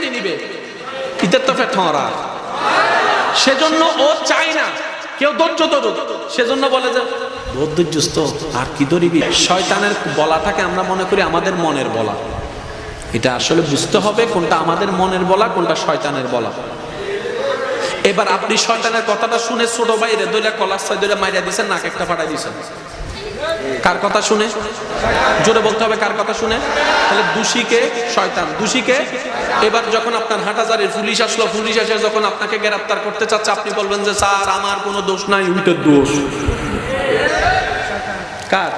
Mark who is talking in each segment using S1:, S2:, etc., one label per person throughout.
S1: টেনে নিবে। ঈদের তো ফেটরা সেজন্য ও চায় না। কেউ ধৈর্য ধরুক। সেজন্য বলে যে ধৈর্যস্ত আর কি ধরিবি? শয়তানের বলাটাকে আমরা মনে করি আমাদের মনের বলা। এটা আসলে বুঝতে হবে কোনটা আমাদের মনের বলা, কোনটা শয়তানের বলা। এবার আপনি শয়তানের কথাটা শুনে ছোট বাইরে দইলা কলার সাই মাইরা দিছেন, নাক একটা ফাটাই দিছেন। কার কথা শুনে? জোরে বলতে হবে কার কথা শুনে? তাহলে দোষীকে শয়তান, দোষীকে? এবার যখন আপনার হাটাজারের পুলিশ আসলো, পুলিশ এসে যখন আপনাকে গ্রেফতার করতে চাচ্ছে, আপনি বলবেন যে, স্যার, আমার কোনো দোষ নাই উইটের দোষ। কার?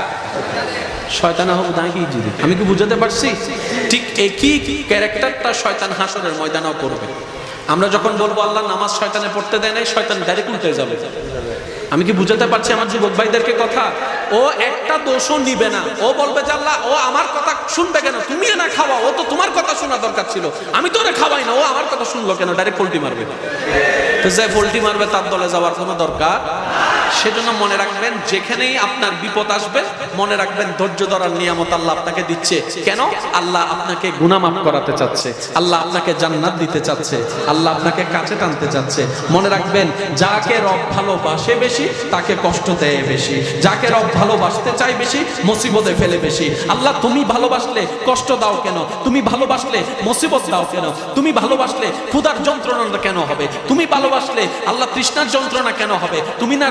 S1: শয়তানা হব তাই কি জিদি আমি কি বুঝাতে পারছি? ঠিক একই ক্যারেক্টারটা শয়তান হাসরের ময়দানও করবে। আমরা যখন বলব, আল্লাহ নামাজ শয়তানে পড়তে দেয় নাই, শয়তান ডাইরেক্ট উল্টে যাবে। আমি কি বুঝাতে পারছি আমার যুবক ভাইদেরকে কথা? ও একটা দোষও নিবে না। ও বলবে যে আল্লাহ, ও আমার কথা শুনবে কেন? তুমি না খাওয়া, ও তো তোমার কথা শোনা দরকার ছিল। আমি তো ওরে খাওয়াই না, ও আমার কথা শুনলো কেন? ডাইরেক্ট পোল্টি মারবে। তো যে পোল্টি মারবে, তার দলে যাওয়ার কোনো দরকার সেজন্য মনে রাখবেন, যেখানেই আপনার বিপদ আসবে, মনে রাখবেন ধৈর্য ধরার নিয়ামত আল্লাহ আপনাকে দিচ্ছে। কেন? আল্লাহ আপনাকে গুনামাফ করাতে চাচ্ছে। আল্লাহ আপনাকে জান্নাত দিতে চাচ্ছে। আল্লাহ আপনাকে কাছে টানতে চাচ্ছে। মনে রাখবেন, যাকে রব ভালোবাসে বেশি, তাকে কষ্ট দেয় বেশি। যাকে রব ভালোবাসতে চায় বেশি, মুসিবতে ফেলে বেশি। আল্লাহ, তুমি ভালোবাসলে কষ্ট দাও কেন? তুমি ভালোবাসলে মুসিবত দাও কেন? তুমি ভালোবাসলে ক্ষুধার যন্ত্রণা কেন হবে? তুমি ভালোবাসলে আল্লাহ তৃষ্ণার যন্ত্রণা কেন হবে? তুমি না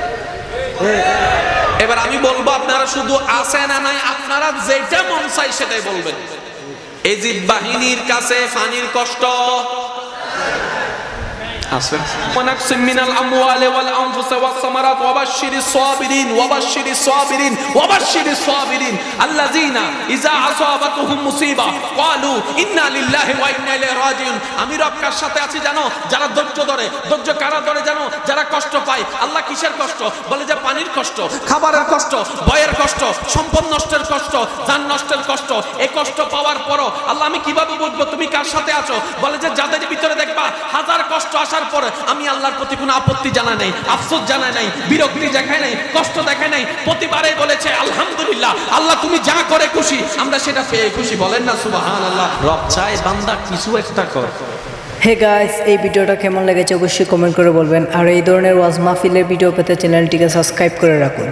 S1: এবার আমি বলব, আপনারা শুধু আছে না নাই, আপনারা যেটা মন চাই সেটাই বলবেন। এজিদ বাহিনীর কাছে পানির কষ্ট। আমি রক্ষার সাথে আছি জানো, যারা ধৈর্য ধরে, ধৈর্য কারা ধরে জানো? পায় আল্লাহ কিসের কষ্ট? বলে যে পানির কষ্ট, খাবারের কষ্ট, বয়ের কষ্ট, সম্পদ নষ্টের কষ্ট, যান নষ্টের কষ্ট। এই কষ্ট পাওয়ার পরও আল্লাহ আমি কীভাবে বুঝব? তুমি কার সাথে আছো? বলে যে যাদের ভিতরে দেখবা, হাজার কষ্ট আসার পর আমি আল্লাহর প্রতি কোনো আপত্তি জানা নাই, আফসোস জানা নাই, বিরক্তি দেখায় নাই, কষ্ট দেখায় নাই। প্রতিবারে বলেছে, আলহামদুলিল্লাহ, আল্লাহ তুমি যা করে খুশি, আমরা সেটা পেয়ে খুশি। বলেন না সুবাহান আল্লাহ রব চায় বান্দা কিছু একটা কর।
S2: হে গাইস এই ভিডিওটা কেমন লেগেছে অবশ্যই কমেন্ট করে বলবেন। আর এই ধরনের ওয়াজ মাহফিলের ভিডিও পেতে চ্যানেলটিকে সাবস্ক্রাইব করে রাখুন।